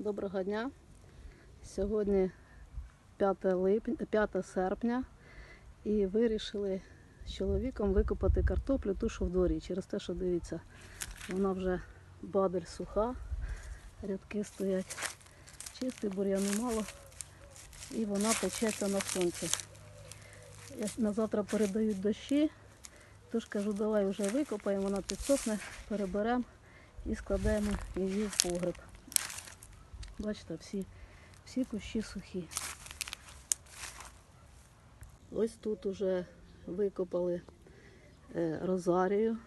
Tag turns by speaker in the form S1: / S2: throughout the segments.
S1: Доброго дня. Сьогодні 5, липня, 5 серпня і вирішили з чоловіком викопати картоплю ту, що в дворі. Через те, що дивіться, вона вже бадель суха, рядки стоять, чистий, бур'яну мало, і вона печеться на сонці. На завтра передають дощі, тож кажу, давай вже викопаємо, вона підсохне, переберемо і складаємо її в погреб. Бачите, всі, всі кущі сухі. Ось тут уже викопали е, розарію.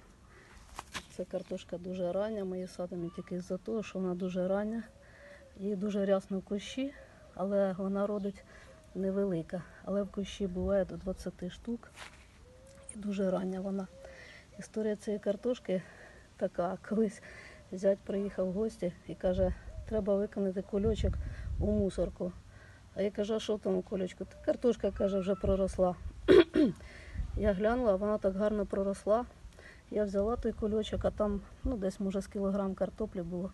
S1: Це картошка дуже рання. Ми її садимо тільки з-за того, що вона дуже рання. Її дуже рясно в кущі, але вона родить невелика. Але в кущі буває до 20 штук. І дуже рання вона. Історія цієї картошки така. Колись зять приїхав в гості і каже, треба виконати кульочок у мусорку. А я кажу, а що в тому кульочку? Та картошка, каже, вже проросла. я глянула, вона так гарно проросла. Я взяла той кульочок, а там ну, десь може з кілограм картоплі було.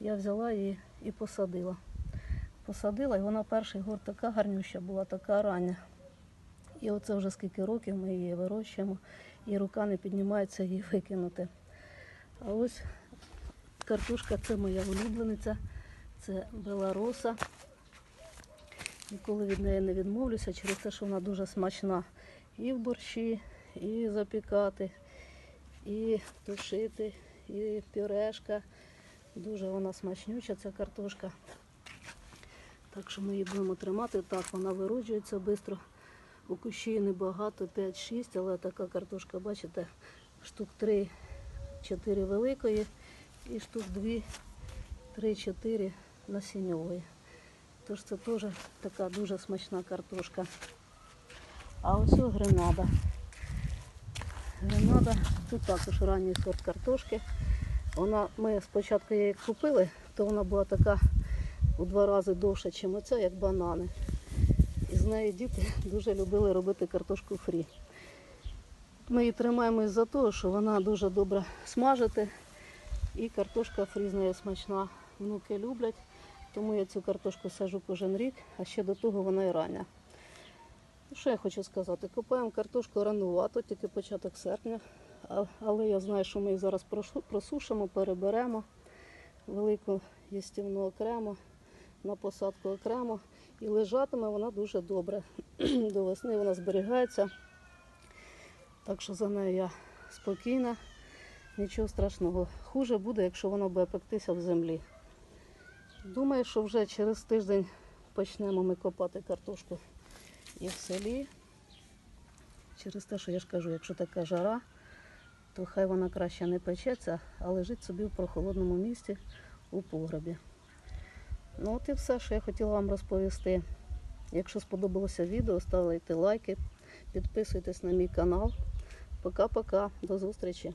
S1: Я взяла її і посадила. Посадила, і вона перший год така гарнюща була, така рання. І оце вже скільки років ми її вирощуємо, і рука не піднімається її викинути. А ось картошка це моя улюблениця, це белароса. Ніколи від неї не відмовлюся через те, що вона дуже смачна і в борщі, і запікати, і тушити, і пюрешка. Дуже вона смачнюча, ця картошка. Так що ми її будемо тримати. Так, вона вироджується швидко. У кущі небагато, 5-6, але така картошка, бачите, штук 3-4 великої і штук 2-3-4 насінньової. Тож це теж така дуже смачна картошка. А ось гренада. Гренада, тут також ранній сорт картошки. Вона, ми спочатку її купили, то вона була така у два рази довша, ніж оця, як банани. І з нею діти дуже любили робити картошку фрі. Ми її тримаємо із-за того, що вона дуже добре смажити. І картошка фрі з смачна. Внуки люблять, тому я цю картошку сажу кожен рік, а ще до того вона і рання. Ну, Що я хочу сказати? Купаємо картошку ранувато, тільки початок серпня. Але я знаю, що ми її зараз просушимо, переберемо. Велику їстівну окремо, на посадку окремо. І лежатиме вона дуже добре. До весни вона зберігається. Так що за нею я спокійна, нічого страшного. Хуже буде, якщо воно буде пектися в землі. Думаю, що вже через тиждень почнемо ми копати картошку і в селі. Через те, що я ж кажу, якщо така жара, то хай вона краще не печеться, а лежить собі в прохолодному місці у погребі. Ну от і все, що я хотіла вам розповісти. Якщо сподобалося відео, ставте лайки, підписуйтесь на мій канал. Пока-пока, до зустрічі.